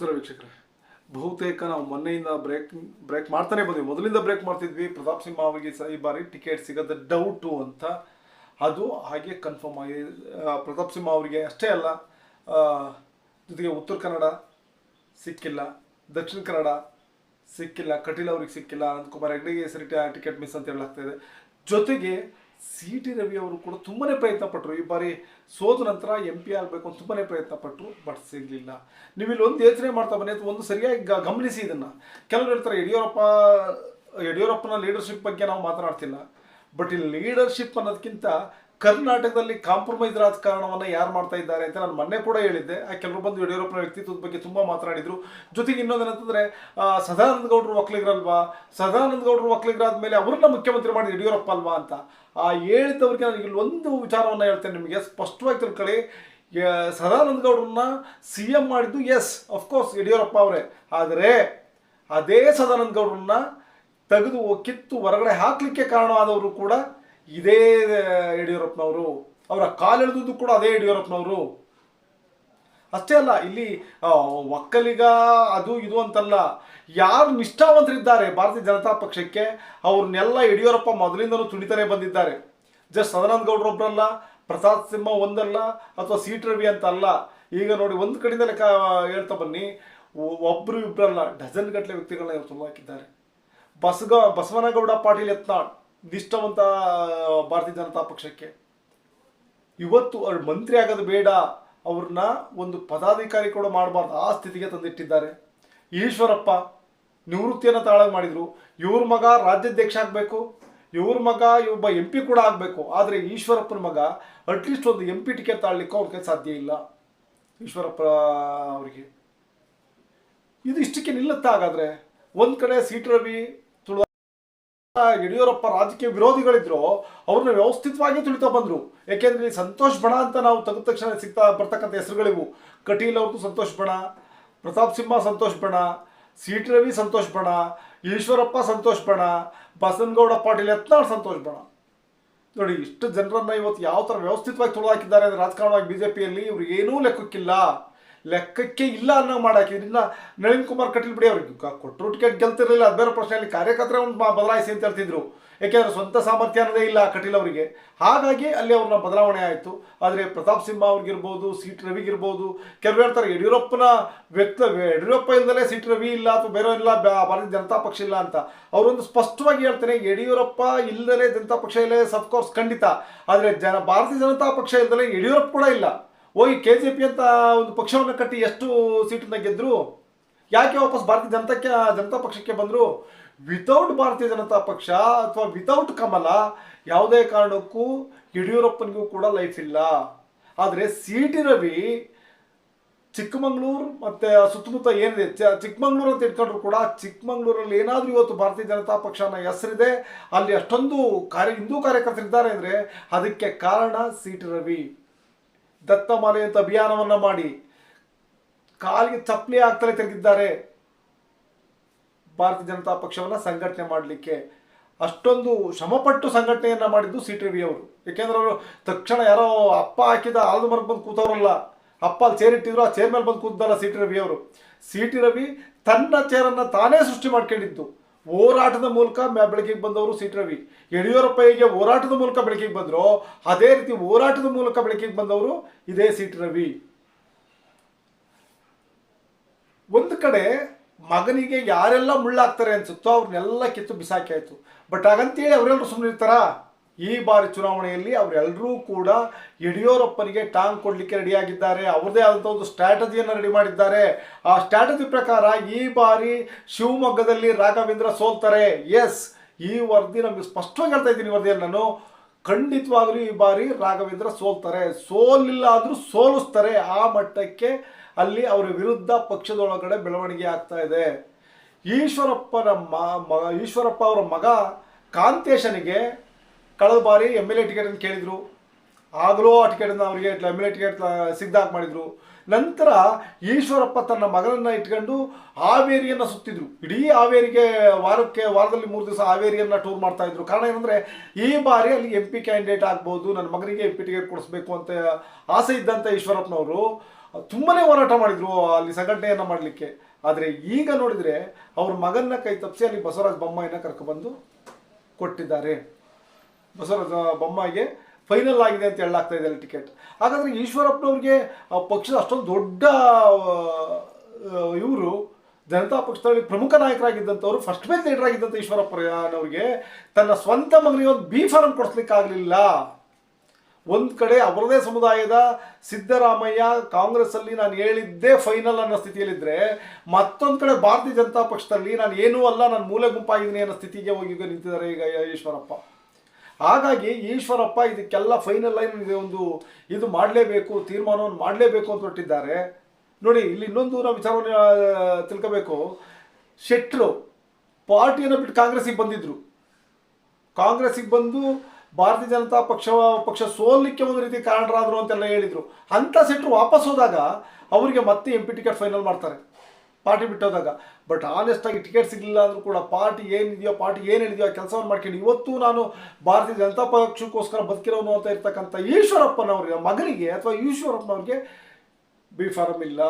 ನಮಸ್ಕಾರ ವೀಕ್ಷಕರೇ. ಬಹುತೇಕ ನಾವು ಮೊನ್ನೆಯಿಂದ ಬ್ರೇಕ್ ಬ್ರೇಕ್ ಮಾಡ್ತಾನೆ ಬಂದ್ವಿ. ಮೊದಲಿಂದ ಬ್ರೇಕ್ ಮಾಡ್ತಿದ್ವಿ. ಪ್ರತಾಪ್ ಸಿಂಹ ಅವರಿಗೆ ಈ ಬಾರಿ ಟಿಕೆಟ್ ಸಿಗದ ಡೌಟು ಅಂತ. ಅದು ಹಾಗೆ ಕನ್ಫರ್ಮ್ ಆಗಿ ಪ್ರತಾಪ್ ಸಿಂಹ ಅವರಿಗೆ ಅಷ್ಟೇ ಅಲ್ಲ ಜೊತೆಗೆ ಉತ್ತರ ಕನ್ನಡ ಸಿಕ್ಕಿಲ್ಲ, ದಕ್ಷಿಣ ಕನ್ನಡ ಸಿಕ್ಕಿಲ್ಲ, ಕಟೀಲ್ ಅವ್ರಿಗೆ ಸಿಕ್ಕಿಲ್ಲ, ಅನಂತಕುಮಾರ್ ಹೆಗ್ಡೆಗೆ ಸರಿ ಟಿಕೆಟ್ ಮಿಸ್ ಅಂತ ಹೇಳಲಾಗ್ತಾ ಇದೆ. ಜೊತೆಗೆ ಸಿ ಟಿ ರವಿ ಅವರು ಕೂಡ ತುಂಬಾ ಪ್ರಯತ್ನ ಪಟ್ಟರು ಈ ಬಾರಿ ಸೋದ ನಂತರ ಎಂ ಪಿ ಆಗಬೇಕು ಅಂತ ತುಂಬಾನೇ ಪ್ರಯತ್ನ ಪಟ್ಟರು ಬಟ್ ಸಿಗಲಿಲ್ಲ. ನೀವು ಇಲ್ಲಿ ಒಂದು ಯೋಚನೆ ಮಾಡ್ತಾ ಬನ್ನಿ ಒಂದು ಸರಿಯಾಗಿ ಗಮನಿಸಿ ಇದನ್ನು. ಕೆಲವರು ಹೇಳ್ತಾರೆ, ಯಡಿಯೂರಪ್ಪ, ಯಡಿಯೂರಪ್ಪನ ಲೀಡರ್ಶಿಪ್ ಬಗ್ಗೆ ನಾವು ಮಾತನಾಡ್ತಿಲ್ಲ. ಬಟ್ ಈ ಲೀಡರ್ಶಿಪ್ ಅನ್ನೋದಕ್ಕಿಂತ ಕರ್ನಾಟಕದಲ್ಲಿ ಕಾಂಪ್ರಮೈಸ್ ರಾಜಕಾರಣವನ್ನು ಯಾರು ಮಾಡ್ತಾ ಇದ್ದಾರೆ ಅಂತ ನಾನು ಮೊನ್ನೆ ಕೂಡ ಹೇಳಿದ್ದೆ. ಆ ಕೆಲವರು ಬಂದು ಯಡಿಯೂರಪ್ಪನ ವ್ಯಕ್ತಿತ್ವದ ಬಗ್ಗೆ ತುಂಬ ಮಾತನಾಡಿದರು. ಜೊತೆಗೆ ಇನ್ನೊಂದೇನಂತಂದರೆ ಸದಾನಂದ ಗೌಡರು ಒಕ್ಕಲಿಗರಲ್ವಾ? ಸದಾನಂದ ಗೌಡರು ಒಕ್ಕಲಿಗರಾದ ಮೇಲೆ ಅವ್ರನ್ನ ಮುಖ್ಯಮಂತ್ರಿ ಮಾಡಿದ ಯಡಿಯೂರಪ್ಪ ಅಲ್ವಾ ಅಂತ. ಆ, ಹೇಳಿದವ್ರಿಗೆ ನಾನು ಇಲ್ಲಿ ಒಂದು ವಿಚಾರವನ್ನು ಹೇಳ್ತೇನೆ ನಿಮಗೆ. ಸ್ಪಷ್ಟವಾಗಿ ತಿಳ್ಕೊಳ್ಳಿ. ಸದಾನಂದ ಗೌಡರನ್ನ ಸಿ ಎಂ ಮಾಡಿದ್ದು ಎಸ್ ಅಫ್ಕೋರ್ಸ್ ಯಡಿಯೂರಪ್ಪ ಅವರೇ. ಆದರೆ ಅದೇ ಸದಾನಂದ ಗೌಡರನ್ನ ತೆಗೆದು ಕಿತ್ತು ಹೊರಗಡೆ ಹಾಕಲಿಕ್ಕೆ ಕಾರಣವಾದವರು ಕೂಡ ಇದೇ ಯಡಿಯೂರಪ್ಪನವರು, ಅವರ ಕಾಲೆಳೆದದ್ದು ಕೂಡ ಅದೇ ಯಡಿಯೂರಪ್ಪನವರು. ಅಷ್ಟೇ ಅಲ್ಲ, ಇಲ್ಲಿ ಒಕ್ಕಲಿಗ ಅದು ಇದು ಅಂತಲ್ಲ, ಯಾರು ನಿಷ್ಠಾವಂತರಿದ್ದಾರೆ ಭಾರತೀಯ ಜನತಾ ಪಕ್ಷಕ್ಕೆ, ಅವ್ರನ್ನೆಲ್ಲ ಯಡಿಯೂರಪ್ಪ ಮೊದಲಿಂದನೂ ತುಳಿತಾನೆ ಬಂದಿದ್ದಾರೆ. ಜಸ್ಟ್ ಸದಾನಂದ ಗೌಡರೊಬ್ಬರಲ್ಲ ಪ್ರಸಾದ್ ಸಿಂಹ ಒಂದಲ್ಲ, ಅಥವಾ ಸೀಟ್ ರವಿ ಅಂತ ಅಲ್ಲ ಈಗ ನೋಡಿ, ಒಂದು ಕಡೆಯಿಂದ ಲೆಕ್ಕ ಹೇಳ್ತಾ ಬನ್ನಿ ಒಬ್ಬರು ಇಬ್ಬರಲ್ಲ ಡಜನ್ ಗಟ್ಟಲೆ ವ್ಯಕ್ತಿಗಳನ್ನ ಇವರು ತುಂಬ ಹಾಕಿದ್ದಾರೆ ಬಸಗ, ಬಸವನಗೌಡ ಪಾಟೀಲ್ ಯತ್ನಾಳ್ ನಿಷ್ಠಾವಂತ ಭಾರತೀಯ ಜನತಾ ಪಕ್ಷಕ್ಕೆ. ಇವತ್ತು ಅವ್ರು ಮಂತ್ರಿ ಆಗೋದು ಬೇಡ ಅವ್ರನ್ನ ಒಂದು ಪದಾಧಿಕಾರಿ ಕೂಡ ಮಾಡಬಾರ್ದು, ಆ ಸ್ಥಿತಿಗೆ ತಂದಿಟ್ಟಿದ್ದಾರೆ. ಈಶ್ವರಪ್ಪ ನಿವೃತ್ತಿಯನ್ನು ತಾಳಾಗಿ ಮಾಡಿದರು. ಇವ್ರ ಮಗ ರಾಜ್ಯಾಧ್ಯಕ್ಷ ಆಗಬೇಕು, ಇವ್ರ ಮಗ ಒಬ್ಬ ಎಂ ಪಿ ಕೂಡ ಆಗಬೇಕು, ಆದರೆ ಈಶ್ವರಪ್ಪನ ಮಗ ಅಟ್ಲೀಸ್ಟ್ ಒಂದು ಎಂ ಪಿ ಟಿಕೆಟ್ ತಾಳ್ಲಿಕ್ಕೆ ಅವ್ರಿಗೆ ಸಾಧ್ಯ ಇಲ್ಲ, ಈಶ್ವರಪ್ಪ ಅವರಿಗೆ. ಇದು ಇಷ್ಟಕ್ಕೆ ನಿಲ್ಲುತ್ತಾ ಹಾಗಾದರೆ, ಒಂದು ಕಡೆ ಸಿ ರವಿ ಯಡಿಯೂರಪ್ಪ ರಾಜಕೀಯ ವಿರೋಧಿಗಳಿದ್ರು, ಅವ್ರನ್ನ ವ್ಯವಸ್ಥಿತವಾಗಿ ತಿಳಿತಾ ಬಂದರು. ಯಾಕೆಂದ್ರೆ ಇಲ್ಲಿ ಸಂತೋಷ್ ಬಣ ಅಂತ ನಾವು ತೆಗೆದ ತಕ್ಷಣ ಸಿಗ್ತಾ ಬರ್ತಕ್ಕಂಥ ಹೆಸರುಗಳಿವು. ಕಟೀಲ್ ಅವ್ರದ್ದು ಸಂತೋಷ್ ಬಣ, ಪ್ರತಾಪ್ ಸಿಂಹ ಸಂತೋಷ್ ಬಣ ಟಿ ರವಿ ಸಂತೋಷ್ ಬಣ, ಈಶ್ವರಪ್ಪ ಸಂತೋಷ್ ಬಣ, ಬಸನಗೌಡ ಪಾಟೀಲ್ ಯತ್ನಾಳ್ ಸಂತೋಷ್ ಬಣ. ನೋಡಿ, ಇಷ್ಟು ಜನರನ್ನ ಇವತ್ತು ಯಾವ ಥರ ವ್ಯವಸ್ಥಿತವಾಗಿ ತುಳಿದಾಕಿದ್ದಾರೆ ಅಂದ್ರೆ ರಾಜಕಾರಣವಾಗಿ ಪಿಯಲ್ಲಿ ಇವ್ರಿಗೆ ಏನೂ ಲೆಕ್ಕಕ್ಕಿಲ್ಲ. ಲೆಕ್ಕಕ್ಕೆ ಇಲ್ಲ ಅನ್ನೋ ಮಾಡಾಕಿ ಇನ್ನ ನಳಿನ್ ಕುಮಾರ್ ಕಟೀಲ್ ಬಿಡಿ ಅವ್ರಿಗೆ ಕೊಟ್ಟರು ಟಿಕೆಟ್ ಗೆಲ್ತಿರಲಿಲ್ಲ, ಅದು ಬೇರೆ ಪ್ರಶ್ನೆ ಅಲ್ಲಿ ಕಾರ್ಯಕರ್ತರ ಒಂದು ಬದಲಾಯಿಸಿ ಅಂತ ಹೇಳ್ತಿದ್ರು. ಯಾಕೆಂದ್ರೆ ಸ್ವಂತ ಸಾಮರ್ಥ್ಯ ಅನ್ನೋದೇ ಇಲ್ಲ ಕಟೀಲ್ ಅವರಿಗೆ. ಹಾಗಾಗಿ ಅಲ್ಲಿ ಅವ್ರನ್ನ ಬದಲಾವಣೆ ಆಯಿತು. ಆದರೆ ಪ್ರತಾಪ್ ಸಿಂಹ ಅವ್ರಿಗಿರ್ಬೋದು ಸೀಟ್ ರವಿಗಿರ್ಬೋದು, ಕೆಲವರು ಹೇಳ್ತಾರೆ, ಯಡಿಯೂರಪ್ಪನ ವ್ಯಕ್ತ ಯಡಿಯೂರಪ್ಪ ಇಲ್ದಲೇ ಸೀಟ್ ರವಿ ಇಲ್ಲ ಅಥವಾ ಬೇರೆ ಇಲ್ಲ ಭಾರತೀಯ ಜನತಾ ಪಕ್ಷ ಇಲ್ಲ ಅಂತ. ಅವರೊಂದು ಸ್ಪಷ್ಟವಾಗಿ ಹೇಳ್ತಾರೆ ಯಡಿಯೂರಪ್ಪ ಇಲ್ಲದಲೇ ಜನತಾ ಪಕ್ಷ ಇಲ್ಲ ಸಫ್ಕೋರ್ಸ್ ಖಂಡಿತ. ಆದರೆ ಜನ ಭಾರತೀಯ ಜನತಾ ಪಕ್ಷ ಇಲ್ಲದಲೇ ಯಡಿಯೂರಪ್ಪ ಕೂಡ ಇಲ್ಲ. ಹೋಗಿ ಕೆ ಜೆ ಪಿ ಅಂತ ಒಂದು ಪಕ್ಷವನ್ನು ಕಟ್ಟಿ ಎಷ್ಟು ಸೀಟನ್ನ ಗೆದ್ದರು ಯಾಕೆ ವಾಪಸ್ ಭಾರತೀಯ ಜನತಾಕ್ಕೆ, ಜನತಾ ಪಕ್ಷಕ್ಕೆ ಬಂದರು? ವಿತೌಟ್ ಭಾರತೀಯ ಜನತಾ ಪಕ್ಷ ಅಥವಾ ವಿತೌಟ್ ಕಮಲ, ಯಾವುದೇ ಕಾರಣಕ್ಕೂ ಯಡಿಯೂರಪ್ಪನಿಗೂ ಕೂಡ ಲೈಫ್ ಇಲ್ಲ. ಆದರೆ ಸಿ ಟಿ ರವಿ ಚಿಕ್ಕಮಂಗ್ಳೂರು ಮತ್ತು ಸುತ್ತಮುತ್ತ ಏನಿದೆ, ಚ- ಚಿಕ್ಕಮಂಗ್ಳೂರು ಅಂತ ಇಟ್ಕೊಂಡ್ರು ಕೂಡ ಚಿಕ್ಕಮಂಗ್ಳೂರಲ್ಲಿ ಏನಾದರೂ ಇವತ್ತು ಭಾರತೀಯ ಜನತಾ ಪಕ್ಷನ ಹೆಸರಿದೆ, ಅಲ್ಲಿ ಅಷ್ಟೊಂದು ಕಾರ್ಯ, ಹಿಂದೂ ಕಾರ್ಯಕರ್ತರಿದ್ದಾರೆ ಅಂದರೆ ಅದಕ್ಕೆ ಕಾರಣ ಸಿ ಟಿ ರವಿ. ದತ್ತಮಾಲೆ ಅಂತ ಅಭಿಯಾನವನ್ನ ಮಾಡಿ ಕಾಲಿಗೆ ಚಪ್ಪಲಿ ಆಗ್ತಲೇ ತಿರುಗಿದ್ದಾರೆ ಭಾರತೀಯ ಜನತಾ ಪಕ್ಷವನ್ನ ಸಂಘಟನೆ ಮಾಡಲಿಕ್ಕೆ ಅಷ್ಟೊಂದು ಶ್ರಮಪಟ್ಟು ಸಂಘಟನೆಯನ್ನ ಮಾಡಿದ್ದು ಸಿ ಟಿ ರವಿ ಅವರು ಯಾಕೆಂದ್ರೆ ಅವರು ತಕ್ಷಣ ಯಾರೋ ಅಪ್ಪ ಹಾಕಿದ ಆಲದ ಮರಕ್ಕೆ ಬಂದು ಕೂತವರಲ್ಲ, ಅಪ್ಪ ಅಲ್ಲಿ ಚೇರ್ ಇಟ್ಟಿದ್ರು, ಆ ಚೇರ್ ಮೇಲೆ ಬಂದು ಕೂತಲ್ಲ ಸಿ ಟಿ ರವಿ ಅವರು ಸಿ ಟಿ ರವಿ ತನ್ನ ಚೇರನ್ನ ತಾನೇ ಸೃಷ್ಟಿ ಮಾಡ್ಕೊಂಡಿದ್ದು. ಹೋರಾಟದ ಮೂಲಕ ಬೆಳಕಿಗೆ ಬಂದವರು ಸಿ ಟಿ ರವಿ. ಯಡಿಯೂರಪ್ಪ ಹೇಗೆ ಹೋರಾಟದ ಮೂಲಕ ಬೆಳಕಿಗೆ ಬಂದರು. ಅದೇ ರೀತಿ ಹೋರಾಟದ ಮೂಲಕ ಬೆಳಕಿಗೆ ಬಂದವರು ಇದೇ ಸಿ ಟಿ ರವಿ. ಒಂದು ಕಡೆ ಮಗನಿಗೆ ಯಾರೆಲ್ಲ ಮುಳ್ಳಾಗ್ತಾರೆ ಅನ್ಸುತ್ತೋ ಅವ್ರನ್ನೆಲ್ಲ ಕಿತ್ತು ಬಿಸಾಕಿ ಬಟ್ ಹಾಗಂತೇಳಿ ಅವರೆಲ್ಲರೂ ಸುಮ್ಮನೆ ಇರ್ತಾರ ಈ ಬಾರಿ ಚುನಾವಣೆಯಲ್ಲಿ ಅವರೆಲ್ಲರೂ ಕೂಡ ಯಡಿಯೂರಪ್ಪನಿಗೆ ಟಾಂಗ್ ಕೊಡಲಿಕ್ಕೆ ರೆಡಿಯಾಗಿದ್ದಾರೆ. ಅವರದೇ ಆದಂಥ ಒಂದು ಸ್ಟ್ರಾಟಜಿಯನ್ನು ರೆಡಿ ಮಾಡಿದ್ದಾರೆ. ಆ ಸ್ಟ್ರಾಟಜಿ ಪ್ರಕಾರ ಈ ಬಾರಿ ಶಿವಮೊಗ್ಗದಲ್ಲಿ ರಾಘವೇಂದ್ರ ಸೋಲ್ತಾರೆ. ಎಸ್ ಈ ವರದಿ ನಮಗೆ ಸ್ಪಷ್ಟವಾಗಿ ಹೇಳ್ತಾ ಇದ್ದೀನಿ ವರದಿಯಲ್ಲಿ ನಾನು. ಖಂಡಿತವಾಗಲೂ ಈ ಬಾರಿ ರಾಘವೇಂದ್ರ ಸೋಲ್ತಾರೆ. ಸೋಲಿಲ್ಲ ಆದರೂ ಸೋಲಿಸ್ತಾರೆ. ಆ ಮಟ್ಟಕ್ಕೆ ಅಲ್ಲಿ ಅವರ ವಿರುದ್ಧ ಪಕ್ಷದೊಳಗಡೆ ಬೆಳವಣಿಗೆ ಆಗ್ತಾ ಇದೆ. ಈಶ್ವರಪ್ಪನ ಮ- ಈಶ್ವರಪ್ಪ ಅವರ ಮಗ ಕಾಂತೇಶನಿಗೆ ಕಳೆದ ಬಾರಿ ಎಂ ಎಲ್ ಎ ಟಿಕೆಟನ್ನು ಕೇಳಿದರು. ಆಗಲೂ ಆ ಟಿಕೆಟನ್ನು ಅವರಿಗೆ ಎಂ ಎಲ್ ಎ ಟಿಕೆಟ್ ಸಿಗ್ದಾಗ ಮಾಡಿದರು. ನಂತರ ಈಶ್ವರಪ್ಪ ತನ್ನ ಮಗನನ್ನ ಇಟ್ಕೊಂಡು ಹಾವೇರಿಯನ್ನು ಸುತ್ತಿದ್ರು. ಇಡೀ ಹಾವೇರಿಗೆ ವಾರಕ್ಕೆ, ವಾರದಲ್ಲಿ ಮೂರು ದಿವಸ ಹಾವೇರಿಯನ್ನು ಟೂರ್ ಮಾಡ್ತಾ ಇದ್ರು. ಕಾರಣ ಏನಂದ್ರೆ, ಈ ಬಾರಿ ಅಲ್ಲಿ ಎಂ ಪಿ ಕ್ಯಾಂಡಿಡೇಟ್ ಆಗ್ಬೋದು, ನನ್ನ ಮಗನಿಗೆ ಎಂ ಪಿ ಟಿಕೆಟ್ ಕೊಡಿಸ್ಬೇಕು ಅಂತ ಆಸೆ ಇದ್ದಂಥ ಈಶ್ವರಪ್ಪನವರು ತುಂಬಾನೇ ಹೋರಾಟ ಮಾಡಿದ್ರು ಅಲ್ಲಿ ಸಂಘಟನೆಯನ್ನ ಮಾಡಲಿಕ್ಕೆ. ಆದರೆ ಈಗ ನೋಡಿದ್ರೆ, ಅವ್ರ ಮಗನ ಕೈ ತಪ್ಪಿಸಿ ಅಲ್ಲಿ ಬಸವರಾಜ ಬೊಮ್ಮಾಯಿನ ಕರ್ಕೊಬಂದು ಕೊಟ್ಟಿದ್ದಾರೆ. ಬಸವರಾಜ ಬೊಮ್ಮಾಗೆ ಫೈನಲ್ ಆಗಿದೆ ಅಂತ ಹೇಳಲಾಗ್ತಾ ಇದೆ ಟಿಕೆಟ್ ಹಾಗಾದ್ರೆ ಈಶ್ವರಪ್ಪನವ್ರಿಗೆ ಪಕ್ಷದ ಅಷ್ಟೊಂದು ದೊಡ್ಡ ಇವರು ಜನತಾ ಪಕ್ಷದಲ್ಲಿ ಪ್ರಮುಖ ನಾಯಕರಾಗಿದ್ದಂಥವ್ರು ಫಸ್ಟ್ ಬೇಸ್ ಲೀಡರ್ ಆಗಿದ್ದಂಥ ಈಶ್ವರಪ್ಪನವ್ರಿಗೆ ತನ್ನ ಸ್ವಂತ ಮಗನಿಗೆ ಒಂದು ಬಿ ಕೊಡಿಸ್ಲಿಕ್ಕಾಗಲಿಲ್ಲ ಒಂದು ಕಡೆ ಅವರದೇ ಸಮುದಾಯದ ಸಿದ್ದರಾಮಯ್ಯ ಕಾಂಗ್ರೆಸ್ ಅಲ್ಲಿ ನಾನು ಹೇಳಿದ್ದೇ ಫೈನಲ್ ಅನ್ನೋ ಸ್ಥಿತಿಯಲ್ಲಿದ್ದರೆ ಮತ್ತೊಂದು ಕಡೆ ಭಾರತೀಯ ಜನತಾ ಪಕ್ಷದಲ್ಲಿ ನಾನು ಏನೂ ಅಲ್ಲ, ನಾನು ಮೂಲೆ ಗುಂಪಾಗಿದ್ದೀನಿ ಅನ್ನೋ ಸ್ಥಿತಿಗೆ ಹೋಗಿ ನಿಂತಿದ್ದಾರೆ ಈಗ ಈಶ್ವರಪ್ಪ. ಹಾಗಾಗಿ ಈಶ್ವರಪ್ಪ ಇದಕ್ಕೆಲ್ಲ ಫೈನಲ್ ಲೈನ್ ಇದೆ ಒಂದು ಇದು ಮಾಡಲೇಬೇಕು, ತೀರ್ಮಾನವನ್ನು ಮಾಡಲೇಬೇಕು ಅಂತ ಹೊರಟಿದ್ದಾರೆ. ನೋಡಿ, ಇಲ್ಲಿ ಇನ್ನೊಂದು ನಾವು ವಿಚಾರವನ್ನು ತಿಳ್ಕೋಬೇಕು. ಶೆಟ್ರು ಪಾರ್ಟಿಯನ್ನು ಬಿಟ್ಟು ಕಾಂಗ್ರೆಸ್ಸಿಗೆ ಬಂದಿದ್ರು. ಕಾಂಗ್ರೆಸ್ಸಿಗೆ ಬಂದು ಭಾರತೀಯ ಜನತಾ ಪಕ್ಷ ಪಕ್ಷ ಸೋಲಿಕ್ಕೆ ಒಂದು ರೀತಿ ಕಾರಣರಾದರು ಅಂತೆಲ್ಲ ಹೇಳಿದರು. ಅಂಥ ಸೆಟ್ರು ವಾಪಸ್ ಹೋದಾಗ ಅವರಿಗೆ ಮತ್ತೆ ಎಂ ಟಿಕೆಟ್ ಫೈನಲ್ ಮಾಡ್ತಾರೆ. ಪಾರ್ಟಿ ಬಿಟ್ಟೋದಾಗ. ಬಟ್ ಆನೆಸ್ಟಾಗಿ ಟಿಕೆಟ್ ಸಿಗಲಿಲ್ಲ ಅಂದರೂ ಕೂಡ ಪಾರ್ಟಿ ಏನಿದೆಯೋ, ಪಾರ್ಟಿ ಏನು ಹೇಳಿದೆಯೋ ಆ ಕೆಲಸವನ್ನು ಮಾಡ್ಕೊಂಡು ಇವತ್ತು ನಾನು ಭಾರತೀಯ ಜನತಾ ಪಕ್ಷಕ್ಕೋಸ್ಕರ ಬದುಕಿರೋನು ಅಂತ ಇರ್ತಕ್ಕಂಥ ಈಶ್ವರಪ್ಪನವ್ರಿಗೆ, ಮಗನಿಗೆ ಅಥವಾ ಈಶ್ವರಪ್ಪನವ್ರಿಗೆ ಬಿ ಫಾರಂ ಇಲ್ಲ.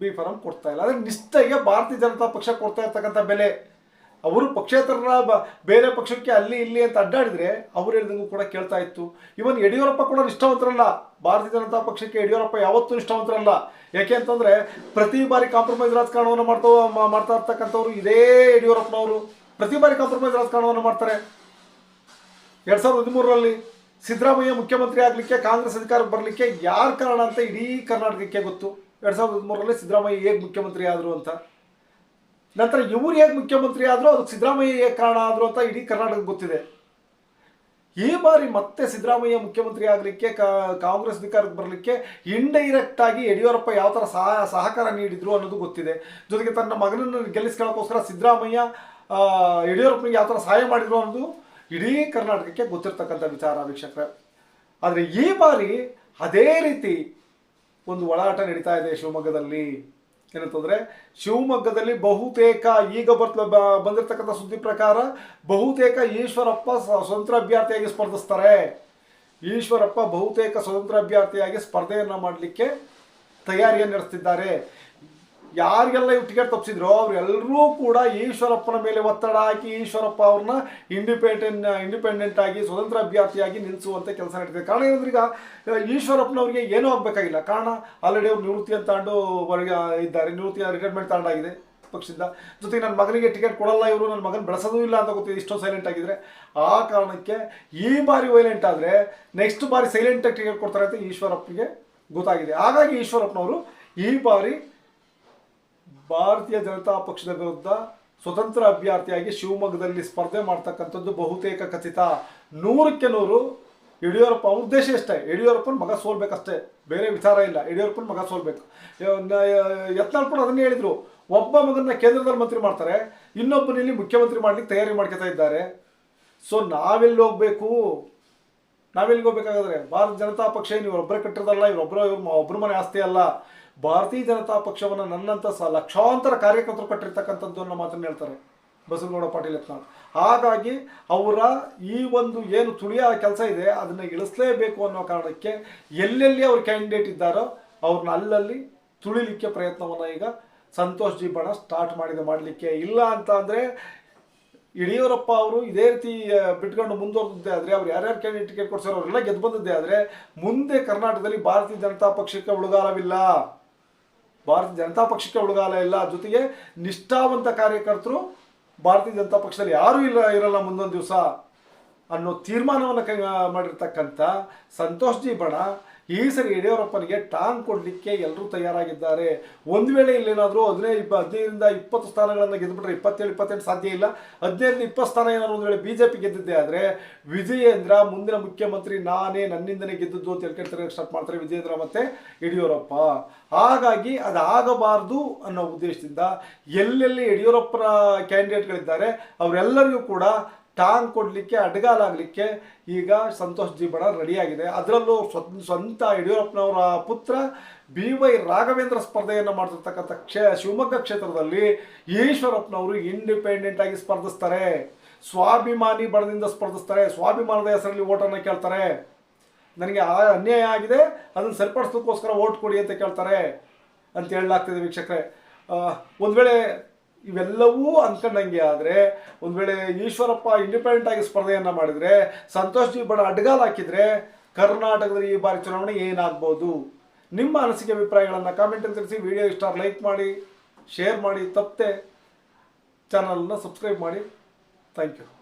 ಬಿ ಫಾರಂ ಕೊಡ್ತಾ ಇಲ್ಲ. ಅದೇ ನಿಷ್ಠೆಗೆ ಭಾರತೀಯ ಜನತಾ ಪಕ್ಷ ಕೊಡ್ತಾ ಇರ್ತಕ್ಕಂಥ ಬೆಲೆ. ಅವರು ಪಕ್ಷೇತರರ ಬೇರೆ ಪಕ್ಷಕ್ಕೆ ಅಲ್ಲಿ ಇಲ್ಲಿ ಅಂತ ಅಡ್ಡಾಡಿದ್ರೆ ಅವ್ರು ಹೇಳಿದಂಗೂ ಕೂಡ ಕೇಳ್ತಾ ಇತ್ತು. ಇವನ್ ಯಡಿಯೂರಪ್ಪ ಕೂಡ ನಿಷ್ಠಾವಂತರಲ್ಲ. ಭಾರತೀಯ ಜನತಾ ಪಕ್ಷಕ್ಕೆ ಯಡಿಯೂರಪ್ಪ ಯಾವತ್ತೂ ನಿಷ್ಠಾವಂತರಲ್ಲ. ಯಾಕೆ ಅಂತಂದ್ರೆ ಪ್ರತಿ ಬಾರಿ ಕಾಂಪ್ರಮೈಸ್ ರಾಜಕಾರಣವನ್ನು ಮಾಡ್ತಾ ಮಾಡ್ತಾ ಇರ್ತಕ್ಕಂಥವ್ರು ಇದೇ ಯಡಿಯೂರಪ್ಪನವರು. ಪ್ರತಿ ಬಾರಿ ಕಾಂಪ್ರಮೈಸ್ ರಾಜಕಾರಣವನ್ನು ಮಾಡ್ತಾರೆ. ಎರಡ್ ಸಾವಿರದ ಹದಿಮೂರರಲ್ಲಿ ಸಿದ್ದರಾಮಯ್ಯ ಮುಖ್ಯಮಂತ್ರಿ ಆಗಲಿಕ್ಕೆ, ಕಾಂಗ್ರೆಸ್ ಅಧಿಕಾರಕ್ಕೆ ಬರಲಿಕ್ಕೆ ಯಾರು ಕಾರಣ ಅಂತ ಇಡೀ ಕರ್ನಾಟಕಕ್ಕೆ ಗೊತ್ತು. ಎರಡ್ ಸಾವಿರದ ಹದಿಮೂರರಲ್ಲಿ ಸಿದ್ದರಾಮಯ್ಯ ಹೇಗೆ ಮುಖ್ಯಮಂತ್ರಿ ಆದರು ಅಂತ. ನಂತರ ಇವರು ಹೇಗೆ ಮುಖ್ಯಮಂತ್ರಿ ಆದರೂ ಅದಕ್ಕೆ ಸಿದ್ದರಾಮಯ್ಯ ಕಾರಣ ಆದರೂ ಅಂತ ಇಡೀ ಕರ್ನಾಟಕ ಗೊತ್ತಿದೆ. ಈ ಬಾರಿ ಮತ್ತೆ ಸಿದ್ದರಾಮಯ್ಯ ಮುಖ್ಯಮಂತ್ರಿ ಆಗಲಿಕ್ಕೆ ಕಾಂಗ್ರೆಸ್ ಅಧಿಕಾರಕ್ಕೆ ಬರಲಿಕ್ಕೆ ಇಂಡೈರೆಕ್ಟ್ ಆಗಿ ಯಡಿಯೂರಪ್ಪ ಯಾವ ಥರ ಸಹ, ಸಹಕಾರ ನೀಡಿದ್ರು ಅನ್ನೋದು ಗೊತ್ತಿದೆ. ಜೊತೆಗೆ ತನ್ನ ಮಗನನ್ನು ಗೆಲ್ಲಿಸ್ಕೊಳ್ಳೋಕ್ಕೋಸ್ಕರ ಸಿದ್ದರಾಮಯ್ಯ ಯಡಿಯೂರಪ್ಪನಿಗೆ ಯಾವ ಥರ ಸಹಾಯ ಮಾಡಿದ್ರು ಅನ್ನೋದು ಇಡೀ ಕರ್ನಾಟಕಕ್ಕೆ ಗೊತ್ತಿರ್ತಕ್ಕಂಥ ವಿಚಾರ ವೀಕ್ಷಕರೇ. ಆದರೆ ಈ ಬಾರಿ ಅದೇ ರೀತಿ ಒಂದು ಒಳಾಟ ನಡೀತಾ ಇದೆ ಶಿವಮೊಗ್ಗದಲ್ಲಿ. ಏನಂತಂದ್ರೆ, ಶಿವಮೊಗ್ಗದಲ್ಲಿ ಬಹುತೇಕ ಈಗ ಬರ್ತ ಬಂದಿರತಕ್ಕಂಥ ಸುದ್ದಿ ಪ್ರಕಾರ ಬಹುತೇಕ ಈಶ್ವರಪ್ಪ ಸ್ವತಂತ್ರ ಅಭ್ಯರ್ಥಿಯಾಗಿ ಸ್ಪರ್ಧಿಸ್ತಾರೆ. ಈಶ್ವರಪ್ಪ ಬಹುತೇಕ ಸ್ವತಂತ್ರ ಅಭ್ಯರ್ಥಿಯಾಗಿ ಸ್ಪರ್ಧೆಯನ್ನ ಮಾಡಲಿಕ್ಕೆ ತಯಾರಿಯನ್ನು ನಡೆಸ್ತಿದ್ದಾರೆ. ಯಾರಿಗೆಲ್ಲ ಇವ್ರು ಟಿಕೆಟ್ ತಪ್ಪಿಸಿದ್ರು ಅವರೆಲ್ಲರೂ ಕೂಡ ಈಶ್ವರಪ್ಪನ ಮೇಲೆ ಒತ್ತಡ ಹಾಕಿ ಈಶ್ವರಪ್ಪ ಅವ್ರನ್ನ ಇಂಡಿಪೆಂಡೆಂಟ್ ಇಂಡಿಪೆಂಡೆಂಟ್ ಆಗಿ, ಸ್ವತಂತ್ರ ಅಭ್ಯರ್ಥಿಯಾಗಿ ನಿಲ್ಲಿಸುವಂತೆ ಕೆಲಸ ನಡೀತಿದೆ. ಕಾರಣ ಏನಂದ್ರೆ ಈಗ, ಈಶ್ವರಪ್ಪನವರಿಗೆ ಏನೂ ಆಗಬೇಕಾಗಿಲ್ಲ. ಕಾರಣ ಆಲ್ರೆಡಿ ಅವ್ರು ನಿವೃತ್ತಿ ಅಂತ ಅಂಡು ಹೊರಗೆ ಇದ್ದಾರೆ. ನಿವೃತ್ತಿ ರಿಟೈರ್ಮೆಂಟ್ ತಾಂಡಾಗಿದೆ ಪಕ್ಷದಿಂದ. ಜೊತೆಗೆ ನನ್ನ ಮಗನಿಗೆ ಟಿಕೆಟ್ ಕೊಡಲ್ಲ ಇವರು, ನನ್ನ ಮಗನ ಬೆಳೆಸೋದು ಇಲ್ಲ ಅಂತ ಗೊತ್ತಿದೆ. ಇಷ್ಟೊಂದು ಸೈಲೆಂಟ್ ಆಗಿದ್ರೆ. ಆ ಕಾರಣಕ್ಕೆ ಈ ಬಾರಿ ವೈಲೆಂಟ್ ಆದರೆ ನೆಕ್ಸ್ಟ್ ಬಾರಿ ಸೈಲೆಂಟಾಗಿ ಟಿಕೆಟ್ ಕೊಡ್ತಾರೆ ಅಂತ ಈಶ್ವರಪ್ಪಗೆ ಗೊತ್ತಾಗಿದೆ. ಹಾಗಾಗಿ ಈಶ್ವರಪ್ಪನವರು ಈ ಬಾರಿ ಭಾರತೀಯ ಜನತಾ ಪಕ್ಷದ ವಿರುದ್ಧ ಸ್ವತಂತ್ರ ಅಭ್ಯರ್ಥಿಯಾಗಿ ಶಿವಮೊಗ್ಗದಲ್ಲಿ ಸ್ಪರ್ಧೆ ಮಾಡ್ತಕ್ಕಂಥದ್ದು ಬಹುತೇಕ ಖಚಿತ. ನೂರಕ್ಕೆ ನೂರು. ಯಡಿಯೂರಪ್ಪ, ಅವ್ರ ಉದ್ದೇಶ ಇಷ್ಟೇ ಯಡಿಯೂರಪ್ಪನ ಮಗ ಸೋಲ್ಬೇಕಷ್ಟೇ. ಬೇರೆ ವಿಚಾರ ಇಲ್ಲ. ಯಡಿಯೂರಪ್ಪನ ಮಗ ಸೋಲ್ಬೇಕು. ಯತ್ನಾಳ್ಪುರ ಅದನ್ನೇ ಹೇಳಿದ್ರು. ಒಬ್ಬ ಮಗನ ಕೇಂದ್ರದಲ್ಲಿ ಮಂತ್ರಿ ಮಾಡ್ತಾರೆ. ಇನ್ನೊಬ್ಬನಲ್ಲಿ ಮುಖ್ಯಮಂತ್ರಿ ಮಾಡ್ಲಿಕ್ಕೆ ತಯಾರಿ ಮಾಡ್ಕೊತಾ ಇದ್ದಾರೆ. ಸೊ ನಾವೆಲ್ಲಿ ಹೋಗ್ಬೇಕು? ನಾವೆಲ್ಲಿಗೆ ಹೋಗ್ಬೇಕಾದ್ರೆ? ಭಾರತ ಜನತಾ ಪಕ್ಷ ಏನು ಇವರೊಬ್ಬರೇ ಕಟ್ಟಿರೋದಲ್ಲ ಇವರೊಬ್ಬರ ಇವ್ರ ಒಬ್ಬರ ಮನೆ ಆಸ್ತಿ ಅಲ್ಲ. ಭಾರತೀಯ ಜನತಾ ಪಕ್ಷವನ್ನು ನನ್ನಂತ ಸಹ ಲಕ್ಷಾಂತರ ಕಾರ್ಯಕರ್ತರು ಕಟ್ಟಿರ್ತಕ್ಕಂಥದ್ದು ಅನ್ನೋ ಮಾತನ್ನು ಹೇಳ್ತಾರೆ ಬಸವನಗೌಡ ಪಾಟೀಲ್ ಯತ್ನಾಳ್. ಹಾಗಾಗಿ ಅವರ ಈ ಒಂದು ಏನು ತುಳಿಯ ಕೆಲಸ ಇದೆ, ಅದನ್ನು ಇಳಿಸಲೇಬೇಕು ಅನ್ನೋ ಕಾರಣಕ್ಕೆ ಎಲ್ಲೆಲ್ಲಿ ಅವ್ರ ಕ್ಯಾಂಡಿಡೇಟ್ ಇದ್ದಾರೋ ಅವ್ರನ್ನ ಅಲ್ಲಲ್ಲಿ ತುಳಿಲಿಕ್ಕೆ ಪ್ರಯತ್ನವನ್ನು ಈಗ ಸಂತೋಷ್ ಜಿ ಬಣ ಸ್ಟಾರ್ಟ್ ಮಾಡಿದೆ ಮಾಡಲಿಕ್ಕೆ ಇಲ್ಲ ಅಂತ ಅಂದರೆ ಯಡಿಯೂರಪ್ಪ ಅವರು ಇದೇ ರೀತಿ ಬಿಟ್ಕೊಂಡು ಮುಂದುವರೆದಿದ್ದೆ ಆದರೆ, ಅವ್ರು ಯಾರ್ಯಾರು ಕ್ಯಾಂಡಿಡೇಟ್ ಟಿಕೆಟ್ ಕೊಡ್ಸಾರೋ ಅವರೆಲ್ಲ ಗೆದ್ದು ಬಂದಿದ್ದೆ ಆದರೆ ಮುಂದೆ ಕರ್ನಾಟಕದಲ್ಲಿ ಭಾರತೀಯ ಜನತಾ ಪಕ್ಷಕ್ಕೆ ಉಳುಗಾಲವಿಲ್ಲ ಭಾರತೀಯ ಜನತಾ ಪಕ್ಷಕ್ಕೆ ಒಳಗಾಲ ಇಲ್ಲ. ಜೊತೆಗೆ ನಿಷ್ಠಾವಂತ ಕಾರ್ಯಕರ್ತರು ಭಾರತೀಯ ಜನತಾ ಪಕ್ಷದಲ್ಲಿ ಯಾರೂ ಇಲ್ಲ, ಇರಲ್ಲ ಮುಂದೊಂದು ದಿವಸ. ಅನ್ನೋ ತೀರ್ಮಾನವನ್ನು ಕೈ ಮಾಡಿರ್ತಕ್ಕಂಥ ಸಂತೋಷ್ ಜಿ ಬಣ ಈ ಸರಿ ಯಡಿಯೂರಪ್ಪನಿಗೆ ಟಾಂಗ್ ಕೊಡಲಿಕ್ಕೆ ಎಲ್ಲರೂ ತಯಾರಾಗಿದ್ದಾರೆ. ಒಂದು ವೇಳೆ ಇಲ್ಲೇನಾದರೂ ಹದಿನೈದು, ಇಪ್ಪ, ಹದಿನೈದರಿಂದ ಇಪ್ಪತ್ತು ಸ್ಥಾನಗಳನ್ನು ಗೆದ್ದುಬಿಟ್ರೆ ಇಪ್ಪತ್ತೇಳು, ಇಪ್ಪತ್ತೆಂಟು ಸಾಧ್ಯ ಇಲ್ಲ. ಹದಿನೈದರಿಂದ ಇಪ್ಪತ್ತು ಸ್ಥಾನ ಏನಾದ್ರು ಒಂದು ವೇಳೆ ಬಿ ಜೆ ಪಿ ಗೆದ್ದಿದ್ದೆ ಆದರೆ ವಿಜಯೇಂದ್ರ, ಮುಂದಿನ ಮುಖ್ಯಮಂತ್ರಿ ನಾನೇ ನನ್ನಿಂದನೇ ಗೆದ್ದದ್ದು ಅಂತ ಹೇಳ್ಕೊಳ್ತಾರೆ ಸ್ಟಾರ್ಟ್ ಮಾಡ್ತಾರೆ ವಿಜಯೇಂದ್ರ ಮತ್ತು ಯಡಿಯೂರಪ್ಪ. ಹಾಗಾಗಿ ಅದಾಗಬಾರ್ದು ಅನ್ನೋ ಉದ್ದೇಶದಿಂದ ಎಲ್ಲೆಲ್ಲಿ ಯಡಿಯೂರಪ್ಪನ ಕ್ಯಾಂಡಿಡೇಟ್ಗಳಿದ್ದಾರೆ ಅವರೆಲ್ಲರಿಗೂ ಕೂಡ ಟಾಂಗ್ ಕೊಡಲಿಕ್ಕೆ, ಅಡ್ಗಾಲಾಗಲಿಕ್ಕೆ ಈಗ ಸಂತೋಷ್ ಜಿ ಬಣ ರೆಡಿಯಾಗಿದೆ. ಅದರಲ್ಲೂ ಸ್ವ- ಸ್ವಂತ ಯಡಿಯೂರಪ್ಪನವರ ಪುತ್ರ ಬಿ ವೈ ರಾಘವೇಂದ್ರ ಸ್ಪರ್ಧೆಯನ್ನು ಮಾಡ್ತಿರ್ತಕ್ಕಂಥ ಕ್ಷೇ, ಶಿವಮೊಗ್ಗ ಕ್ಷೇತ್ರದಲ್ಲಿ ಈಶ್ವರಪ್ಪನವರು ಇಂಡಿಪೆಂಡೆಂಟ್ ಆಗಿ ಸ್ಪರ್ಧಿಸ್ತಾರೆ. ಸ್ವಾಭಿಮಾನಿ ಬಣದಿಂದ ಸ್ಪರ್ಧಿಸ್ತಾರೆ. ಸ್ವಾಭಿಮಾನದ ಹೆಸರಲ್ಲಿ ಓಟನ್ನು ಕೇಳ್ತಾರೆ. ನನಗೆ ಆ ಅನ್ಯಾಯ ಆಗಿದೆ, ಅದನ್ನು ಸರಿಪಡಿಸೋದಕ್ಕೋಸ್ಕರ ಓಟ್ ಕೊಡಿ ಅಂತ ಕೇಳ್ತಾರೆ ಅಂತ ಹೇಳಲಾಗ್ತಿದೆ ವೀಕ್ಷಕರೇ. ಒಂದು ವೇಳೆ ಇವೆಲ್ಲವೂ ಅಂದ್ಕೊಂಡಂಗೆ ಆದರೆ ಒಂದು ವೇಳೆ ಈಶ್ವರಪ್ಪ ಇಂಡಿಪೆಂಡೆಂಟ್ ಆಗಿ ಸ್ಪರ್ಧೆಯನ್ನು ಮಾಡಿದರೆ, ಸಂತೋಷ್ ಜಿ ಬಡ ಅಡ್ಗಾಲ್ ಹಾಕಿದರೆ ಕರ್ನಾಟಕದಲ್ಲಿ ಈ ಬಾರಿ ಚುನಾವಣೆ ಏನಾಗ್ಬೋದು? ನಿಮ್ಮ ಅನಿಸಿಕೆ ಅಭಿಪ್ರಾಯಗಳನ್ನು ಕಾಮೆಂಟಲ್ಲಿ ತಿಳಿಸಿ ವಿಡಿಯೋ ಇಷ್ಟ ಲೈಕ್ ಮಾಡಿ ಶೇರ್ ಮಾಡಿ, ತಪ್ಪದೆ ಚಾನಲನ್ನು ಸಬ್ಸ್ಕ್ರೈಬ್ ಮಾಡಿ. Thank you